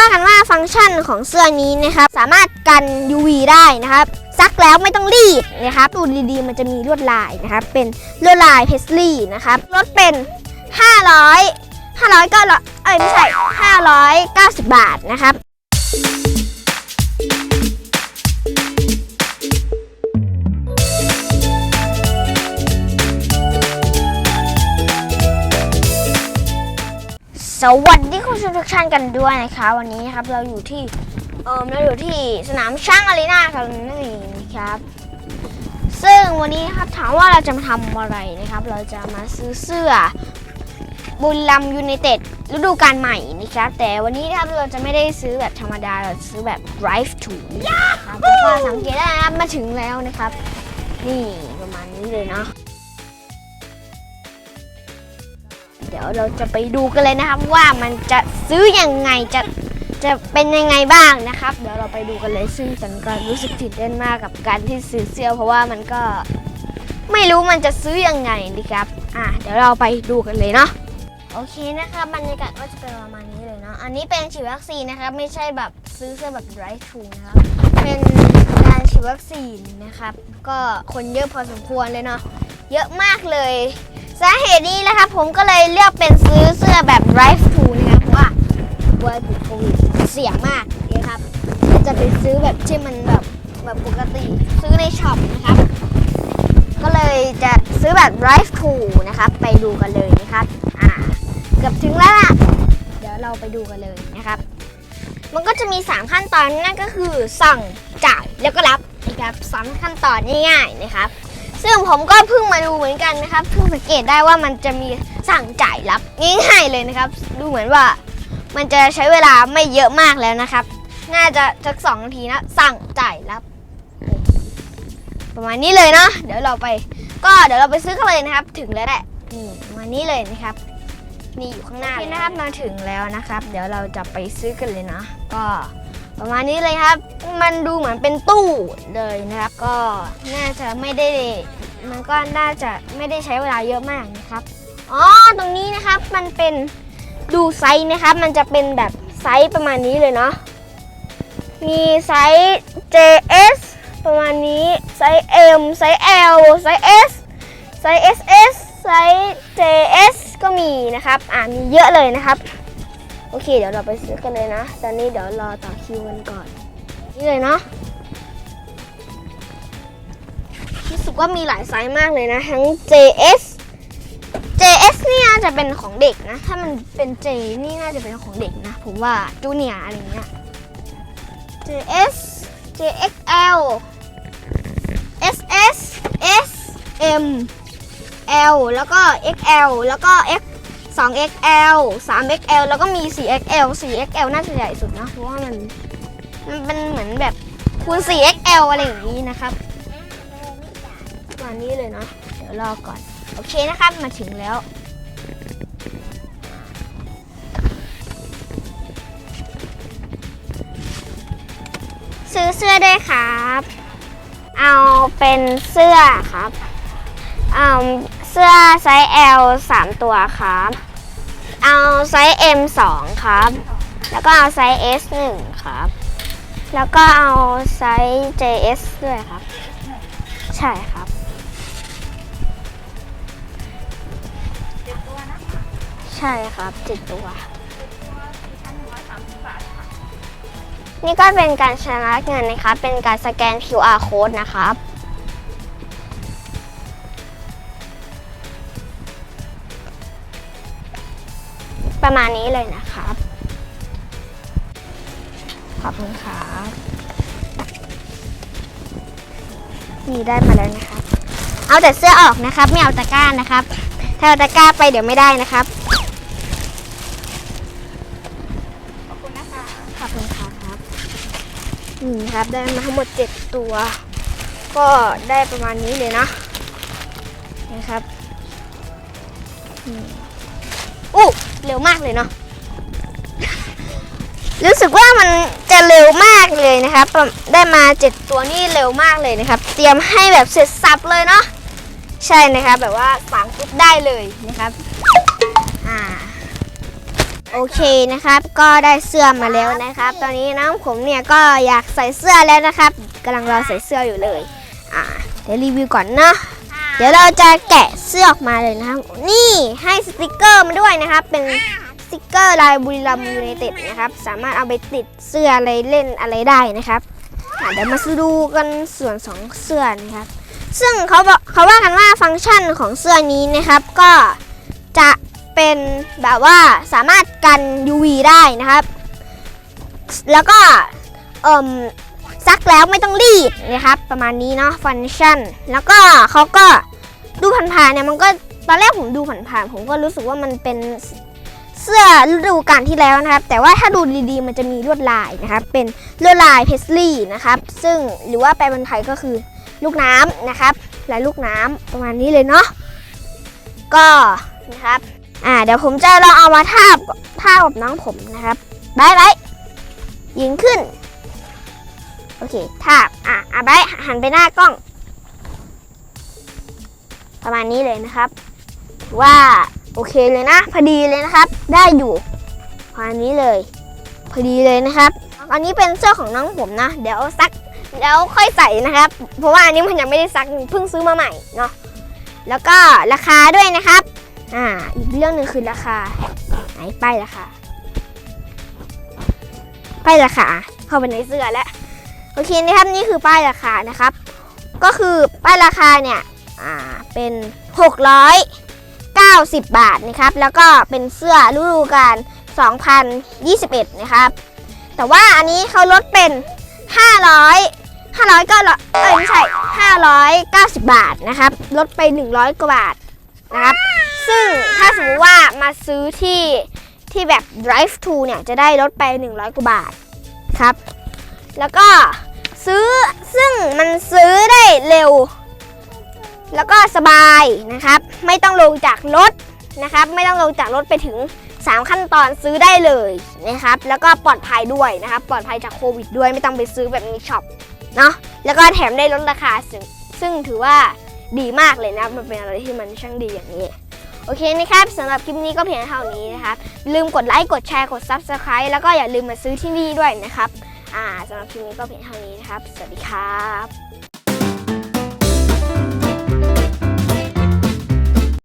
ว่ากันว่าฟังก์ชันของเสื้อนี้นะครับ สามารถกัน UV ได้นะครับ ซักแล้วไม่ต้องรีดนะครับ ดูดีๆ มันจะมีลวดลายนะครับ เป็นลวดลายเพสลี่นะครับ ลดเป็น 500 500ก็เอ้ยไม่ใช่ 590 บาทนะครับ สวัสดีคุณผู้ชมทุกท่านกันด้วยนะคะ วันนี้นะครับเราอยู่ที่เออเราอยู่ที่สนามช่างอารีนากันนั่นเองนะครับ ซึ่งวันนี้นะครับถามว่าเราจะมาทำอะไรนะครับ เราจะมาซื้อเสื้อบุรีรัมยูไนเต็ดฤดูกาลใหม่นะครับ แต่วันนี้นะครับเราจะไม่ได้ซื้อแบบธรรมดาเราซื้อแบบ drive to นะครับแล้วก็สังเกตได้นะครับมาถึงแล้วนะครับ นี่ประมาณนี้เลยเนาะ เดี๋ยวเราจะไปดูกันเลยนะครับว่ามันจะซื้อยังไงจะจะเป็นยังไงบ้างนะครับ เดี๋ยวเราไปดูกันเลยซึ่งฉันก็รู้สึกตื่นเต้นมากกับการที่ซื้อเสื้อเพราะว่ามันก็ไม่รู้มันจะซื้อยังไงนะครับ อะเดี๋ยวเราไปดูกันเลยเนาะโอเคนะครับบรรยากาศก็จะเป็นประมาณนี้เลยเนาะอันนี้เป็นฉีดวัคซีนนะครับไม่ใช่แบบซื้อเสื้อแบบ drive thru นะครับเป็นการฉีดวัคซีนนะครับ ก็คนเยอะพอสมควรเลยเนาะเยอะมากเลย สาเหตุนี้นะครับผมก็เลยเลือกเป็นซื้อเสื้อแบบ drive thru นะครับเพราะว่ากลัวติดโควิดเสี่ยงมากนะครับจะไปซื้อแบบที่มันแบบแบบปกติซื้อในช็อปนะครับ ก็เลยจะซื้อแบบ drive thru นะครับ ไปดูกันเลยนะครับอ่าเกือบถึงแล้วล่ะเดี๋ยวเราไปดูกันเลยนะครับ มันก็จะมี 3 ขั้นตอนนั่นก็คือสั่งจ่ายแล้วก็รับนะครับสามขั้นตอนง่ายๆนะครับ ซึ่งผมก็เพิ่งมาดูเหมือนกันนะครับเพิ่งสังเกตได้ว่ามันจะมีสั่งจ่ายรับง่ายๆเลยนะครับ ดูเหมือนว่ามันจะใช้เวลาไม่เยอะมากแล้วนะครับ น่าจะสักสองนาทีนะสั่งจ่ายรับ ประมาณนี้เลยเนาะเดี๋ยวเราไป ก็เดี๋ยวเราไปซื้อกันเลยนะครับ ถึงแล้วแหละนี่ประมาณนี้เลยนะครับนี่อยู่ข้างหน้าเลยนะครับมาถึงแล้วนะครับ เดี๋ยวเราจะไปซื้อกันเลยนะ ก็ ประมาณนี้เลยครับ มันดูเหมือนเป็นตู้เลยนะครับ ก็น่าจะไม่ได้ มันก็น่าจะไม่ได้ใช้เวลาเยอะมากนะครับ อ๋อ ตรงนี้นะครับ มันเป็นดูไซส์นะครับ มันจะเป็นแบบไซส์ประมาณนี้เลยเนาะ มีไซส์ JS ประมาณนี้ ไซส์ M ไซส์ L ไซส์ S ไซส์ SS ไซส์ JS ก็มีนะครับ อ่ามีเยอะเลยนะครับ โอเค เดี๋ยวเราไปซื้อกันเลยนะ ตอนนี้เดี๋ยวรอต่อคิวกันก่อน นี่เลยเนาะรู้สึกว่ามีหลายไซส์มากเลยนะ ทั้ง JS JS นี่น่าจะเป็นของเด็กนะ ถ้ามันเป็น J นี่น่าจะเป็นของเด็กนะ ผมว่าจูเนียอะไรเงี้ย JS JXL SS S M L แล้วก็ XL แล้วก็ X 2 XL 3 XL แล้วก็มี 4 XL 4 XL น่าจะใหญ่สุดนะเพราะว่ามันมันเป็นเหมือนแบบคูณ 4 XL อะไรอย่างนี้นะครับประมาณนี้เลยเนาะเดี๋ยวรอก่อน โอเคนะครับมาถึงแล้วซื้อเสื้อด้วยครับ เอาเป็นเสื้อครับ เอา เสื้อไซส์ L 3 ตัวครับ เอาไซส์ M 2 ครับ แล้วก็เอาไซส์ S 1 ครับ แล้วก็เอาไซส์ JS ด้วยครับ ใช่ครับ ใช่ครับเจ็ดตัว นี่ก็เป็นการชำระเงินนะครับ เป็นการสแกน QR code นะครับ ประมาณนี้เลยนะครับ ขอบคุณครับนี่ได้มาแล้วนะครับ เอาแต่เสื้อออกนะครับ ไม่เอาตะกร้านะครับ ถ้าเอาตะกร้าไปเดี๋ยวไม่ได้นะครับ ขอบคุณนะคะ ขอบคุณค่ะครับนี่ครับได้มาทั้งหมด7ตัว ก็ได้ประมาณนี้เลยนะนะครับอู้ เร็วมากเลยเนาะรู้สึกว่ามันจะเร็วมากเลยนะครับ ได้มา7ตัวนี่เร็วมากเลยนะครับ เตรียมให้แบบเสร็จสับเลยเนาะใช่นะครับ แบบว่าฝังปุ๊บได้เลยนะครับอ่าโอเคนะครับ ก็ได้เสื้อมาแล้วนะครับ ตอนนี้น้องผมเนี่ยก็อยากใส่เสื้อแล้วนะครับกำลังรอใส่เสื้ออยู่เลย อ่าเดี๋ยวรีวิวก่อนเนาะ เดี๋ยวเราจะแกะเสื้อออกมาเลยนะครับ นี่ให้สติกเกอร์มาด้วยนะครับ เป็นสติกเกอร์ลายบุรีรัมยูไนเต็ดนะครับ สามารถเอาไปติดเสื้ออะไรเล่นอะไรได้นะครับเดี๋ยวมาดูกันส่วนสองเสื้อนะครับ ซึ่งเขาบอกเขาว่ากันว่าฟังก์ชันของเสื้อนี้นะครับ ก็จะเป็นแบบว่าสามารถกัน UV ได้นะครับ แล้วก็เอ่มซักแล้วไม่ต้องรีดนะครับ ประมาณนี้เนาะฟังก์ชัน แล้วก็เขาก็ ดูผ่านๆเนี่ยมันก็ตอนแรกผมดูผ่านๆผมก็รู้สึกว่ามันเป็นเสื้อฤดูกาลที่แล้วนะครับ แต่ว่าถ้าดูดีๆมันจะมีลวดลายนะครับ เป็นลวดลายเพสลี่นะครับ ซึ่งหรือว่าแปลเป็นไทยก็คือลูกน้ำนะครับลายลูกน้ำประมาณนี้เลยเนาะก็นะครับอ่าเดี๋ยวผมจะลองเอามาทาบทาบกับน้องผมนะครับบายบายยิงขึ้น โอเคทาบอะอะไบร์ทหันไปหน้ากล้อง ประมาณนี้เลยนะครับ ว่าโอเคเลยนะ พอดีเลยนะครับ ได้อยู่ประมาณนี้เลย พอดีเลยนะครับอันนี้เป็นเสื้อของน้องผมนะ เดี๋ยวซักเดี๋ยวค่อยใส่นะครับ เพราะว่าอันนี้มันยังไม่ได้ซักเพิ่งซื้อมาใหม่เนาะแล้วก็ราคาด้วยนะครับอ่าอีกเรื่องหนึ่งคือราคาไหนป้ายราคาป้ายราคาเข้าไปในเสื้อแล้วโอเคนะครับนี่คือป้ายราคานะครับ ก็คือป้ายราคาเนี่ย อ่าเป็น 690 บาทนะครับ แล้วก็เป็นเสื้อฤดูกาล2021 นะครับ แต่ว่าอันนี้เขาลดเป็น 500 500ก็เอ้ยไม่ใช่590 บาทนะครับ ลดไป 100 กว่าบาทนะครับ ซึ่งถ้าสมมติว่ามาซื้อที่ที่แบบ drive to เนี่ยจะได้ลดไป 100 กว่าบาทครับ แล้วก็ซื้อซึ่งมันซื้อได้เร็ว แล้วก็สบายนะครับ ไม่ต้องลงจากรถนะครับ ไม่ต้องลงจากรถไปถึง 3 ขั้นตอนซื้อได้เลยนะครับ แล้วก็ปลอดภัยด้วยนะครับ ปลอดภัยจากโควิดด้วยไม่ต้องไปซื้อแบบในช็อปเนาะแล้วก็แถมได้ลดราคาซึ่งซึ่งถือว่าดีมากเลยนะมันเป็นอะไรที่มันช่างดีอย่างนี้ โอเคนะครับสำหรับคลิปนี้ก็เพียงเท่านี้นะครับ ลืมกดไลค์กดแชร์กด Subscribe แล้วก็อย่าลืมมาซื้อที่นี่ด้วยนะครับ อ่าสำหรับคลิปนี้ก็เพียงเท่านี้นะครับ สวัสดีครับ